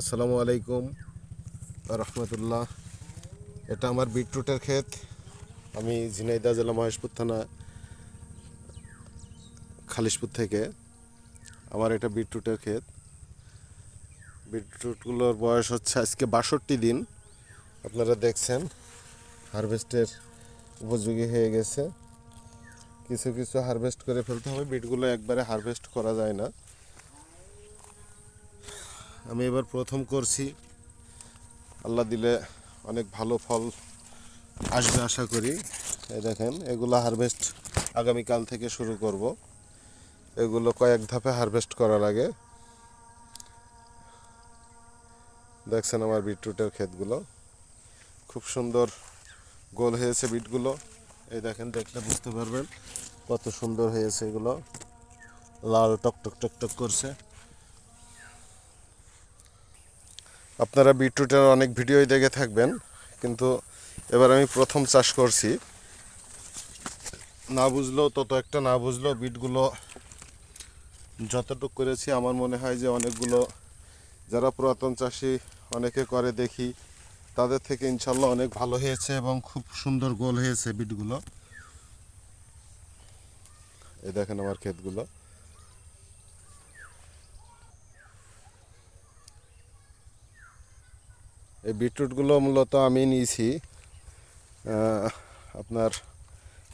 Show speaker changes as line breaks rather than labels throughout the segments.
আসসালামু আলাইকুম রহমতুল্লাহ। এটা আমার বিটরুটের ক্ষেত। আমি ঝিনাইদা জেলা মহেশপুর থানা, খালিশপুর থেকে। আমার এটা বিটরুটের ক্ষেত। বিটরুটগুলোর বয়স হচ্ছে আজকে বাষট্টি দিন। আপনারা দেখছেন, হারভেস্টের উপযোগী হয়ে গেছে। কিছু কিছু হারভেস্ট করে ফেলতে হবে। বিটগুলো একবারে হারভেস্ট করা যায় না। আমি এবার প্রথম করছি। আল্লাহ দিলে অনেক ভালো ফল আসবে আশা করি। এই দেখেন, এগুলো হারভেস্ট আগামীকাল থেকে শুরু করব। এগুলো কয়েক ধাপে হারভেস্ট করা লাগে। দেখছেন আমার বিটরুটের ক্ষেতগুলো। খুব সুন্দর গোল হয়েছে বিটগুলো। এই দেখেন, দেখলে বুঝতে পারবেন কত সুন্দর হয়েছে এগুলো। লাল টক টক টক টক করছে। আপনারা বিটরুটের অনেক ভিডিওই দেখে থাকবেন, কিন্তু এবার আমি প্রথম চাষ করছি। না বুঝলেও তত একটা না বুঝলেও বিটগুলো যতটুক করেছি, আমার মনে হয় যে অনেকগুলো যারা পুরাতন চাষি অনেকে করে দেখি, তাদের থেকে ইনশাল্লাহ অনেক ভালো হয়েছে এবং খুব সুন্দর গোল হয়েছে বিটগুলো। এই দেখেন আমার ক্ষেতগুলো। এই বিটরুটগুলো মূলত আমি নিয়েছি আপনার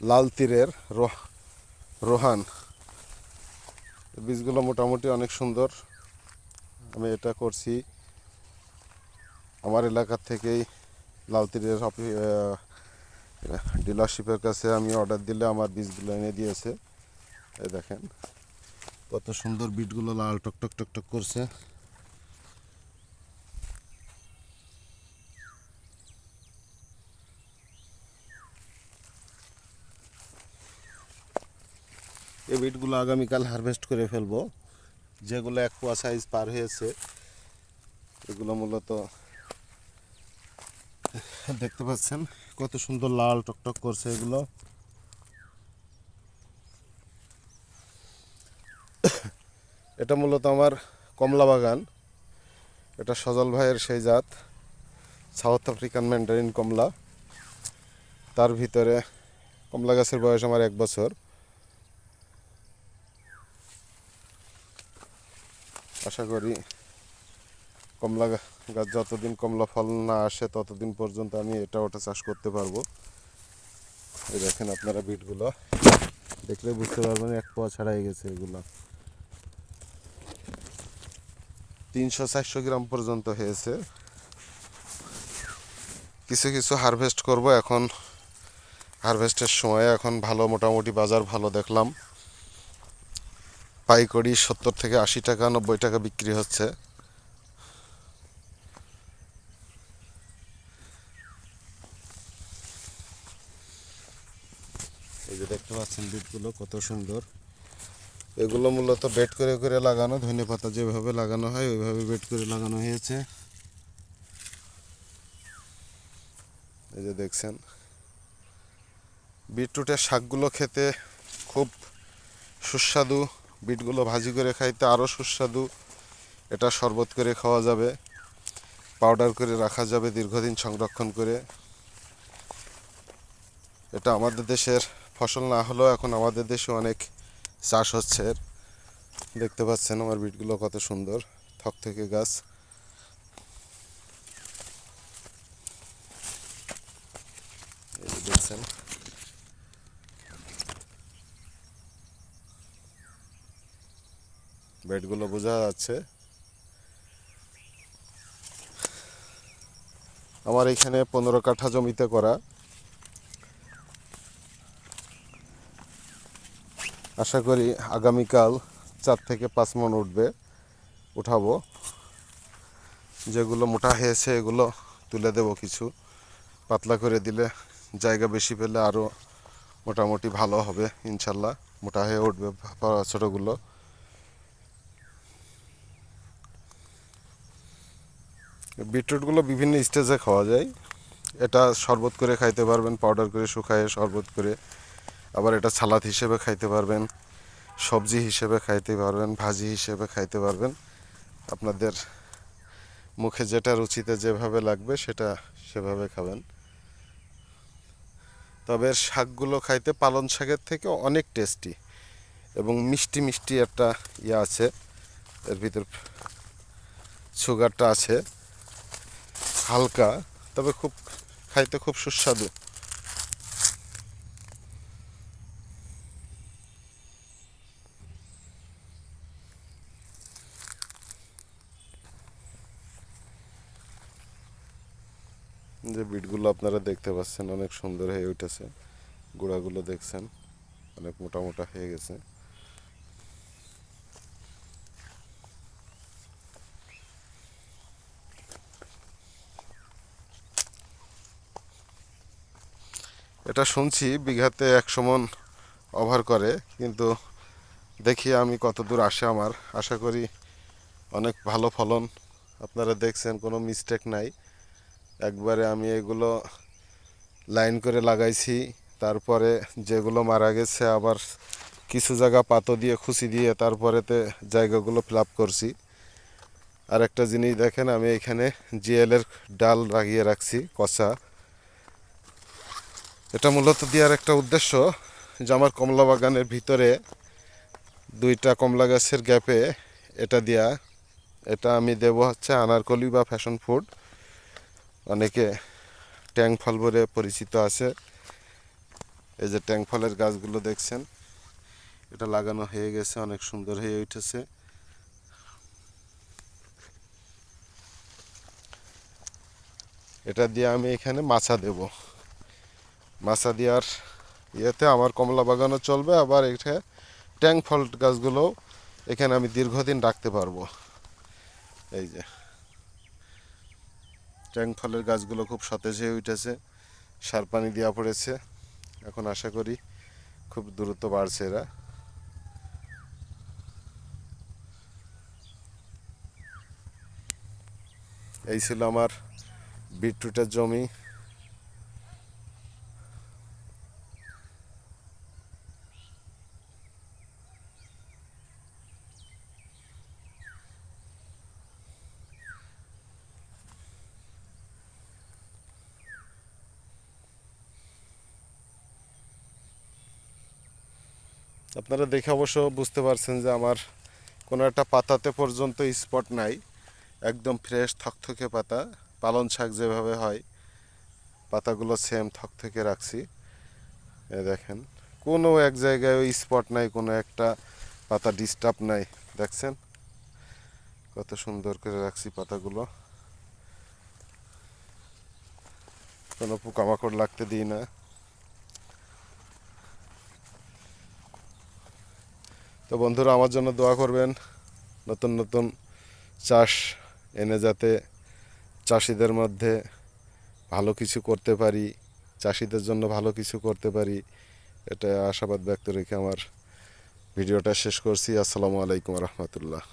লাল তীরের রোহ, রোহান। বীজগুলো মোটামুটি অনেক সুন্দর। আমি এটা করছি আমার এলাকার থেকেই লাল তীরের ডিলারশিপের কাছে আমি অর্ডার দিলে আমার বীজগুলো এনে দিয়েছে। এই দেখেন, কত সুন্দর বিটগুলো লাল টক টক টক টক করছে। এই বিটগুলো আগামীকাল হারভেস্ট করে ফেলব। যেগুলো এক পোয়া সাইজ পার হয়েছে, এগুলো মূলত দেখতে পাচ্ছেন, কত সুন্দর লাল টকটক করছে এগুলো। এটা মূলত আমার কমলা বাগান। এটা সজল ভাইয়ের সেই জাত, সাউথ আফ্রিকান ম্যান্ডারিন কমলা। তার ভিতরে কমলা গাছের বয়স আমার এক বছর। আশা করি কমলা গাছ যতদিন কমলা ফল না আসে ততদিন পর্যন্ত আমি এটা ওটা চাষ করতে পারব। এই দেখেন আপনারা বিটগুলো দেখলে বুঝতে পারবেন এক পোয়া ছাড়াই গেছে এগুলো। তিনশো চারশো গ্রাম পর্যন্ত হয়েছে। কিছু কিছু হারভেস্ট করব। এখন হারভেস্টের সময় এখন ভালো, মোটামুটি বাজার ভালো দেখলাম। পাইকারি সত্তর থেকে আশি টাকা, নব্বই টাকা বিক্রি হচ্ছে। এই যে দেখতে পাচ্ছেন বিটগুলো কত সুন্দর। এগুলো মূলত বেড করে করে লাগানো, ধনে পাতা যেভাবে লাগানো হয় ওইভাবে বেড করে লাগানো হয়েছে। এই যে দেখছেন, বিটরুটের শাকগুলো খেতে খুব সুস্বাদু। বিটগুলো ভাজি করে খাইতে আরও সুস্বাদু। এটা শরবত করে খাওয়া যাবে। পাউডার করে রাখা যাবে দীর্ঘদিন সংরক্ষণ করে। এটা আমাদের দেশের ফসল না হলেও এখন আমাদের দেশে অনেক চাষ হচ্ছে। দেখতে পাচ্ছেন আমার বিটগুলো কত সুন্দর। থক থেকে গাছ এই যে দেখছেন বেডগুলো বোঝা যাচ্ছে। আমার এখানে পনেরো কাঠা জমিতে করা। আশা করি আগামীকাল চার থেকে পাঁচ মন উঠবে, উঠাবো। যেগুলো মোটা হয়েছে এগুলো তুলে দেব কিছু। পাতলা করে দিলে জায়গা বেশি পেলে আরও মোটামুটি ভালো হবে, ইনশাল্লাহ। মোটা হয়ে উঠবে ছোটোগুলো। বিটরুটগুলো বিভিন্ন স্টেজে খাওয়া যায়। এটা শরবত করে খাইতে পারবেন পাউডার করে শুকায়ে শরবত করে। আবার এটা সালাদ হিসেবে খাইতে পারবেন, সবজি হিসেবে খাইতে পারবেন, ভাজি হিসেবে খাইতে পারবেন। আপনাদের মুখে যেটা রুচিতে যেভাবে লাগবে সেটা সেভাবে খাবেন। তবে শাকগুলো খাইতে পালন শাকের থেকে অনেক টেস্টি এবং মিষ্টি মিষ্টি একটা ইয়ে আছে। এর ভিতর সুগারটা আছে। হালকা, তবে খুব, খাইতে খুব সুস্বাদু। যে বিটগুলো আপনারা দেখতে পাচ্ছেন, অনেক সুন্দর হয়ে উঠেছে। গোড়াগুলো দেখছেন, অনেক মোটা মোটা হয়ে গেছে। এটা শুনছি বিঘাতে একশো মন ওভার করে, কিন্তু দেখি আমি কত দূর আসে আমার। আশা করি অনেক ভালো ফলন আপনারা দেখছেন, কোনো মিস্টেক নাই। একবারে আমি এগুলো লাইন করে লাগাইছি, তারপরে যেগুলো মারা গেছে আবার কিছু জায়গা পাতো দিয়ে, খুশি দিয়ে তারপরেতে জায়গাগুলো ফিল করছি। আর একটা জিনিস দেখেন, আমি এখানে জিএলের ডাল লাগিয়ে রাখছি কষা এটা মূলত দেওয়ার একটা উদ্দেশ্য যে আমার কমলা বাগানের ভিতরে দুইটা কমলা গাছের গ্যাপে এটা দেয়া। এটা আমি দেব হচ্ছে আনারকলি বা ফ্যাশন ফুড। অনেকে ট্যাং ফল বলে পরিচিত আছে। এই যে ট্যাং ফলের গাছগুলো দেখছেন, এটা লাগানো হয়ে গেছে, অনেক সুন্দর হয়ে উঠেছে। এটা দিয়ে আমি এখানে মাছা দেব। মাছা দেওয়ার ইয়েতে আমার কমলা বাগানও চলবে, আবার এটা ট্যাং ফল গাছগুলোও এখানে আমি দীর্ঘদিন রাখতে পারব। এই যে। ট্যাং ফলের গাছগুলো খুব সতেজ হয়ে উঠেছে, সার পানি দেওয়া পড়েছে। এখন আশা করি খুব দ্রুত বাড়ছে এরা। এই ছিল আমার বিটরুটের জমি। আপনারা দেখে অবশ্য বুঝতে পারছেন যে আমার কোনো একটা পাতাতে পর্যন্ত স্পট নাই। একদম ফ্রেশ থকথকে পাতা। পালন শাক যেভাবে হয়, পাতাগুলো সেম থকথকে রাখছি। এ দেখেন, কোনো এক জায়গায় ওই স্পট নাই, কোনো একটা পাতা ডিস্টার্ব নাই। দেখছেন? কত সুন্দর করে রাখছি পাতাগুলো। কোনো পোকামাকড় লাগতে দিই না। তো বন্ধুরা, আমার জন্য দোয়া করবেন। নতুন নতুন চাষ এনে যাতে চাষিদের মধ্যে ভালো কিছু করতে পারি, চাষিদের জন্য ভালো কিছু করতে পারি, এটা আশাবাদ ব্যক্ত রেখে আমার ভিডিওটা শেষ করছি। আসসালামু আলাইকুম রহমতুল্লাহ।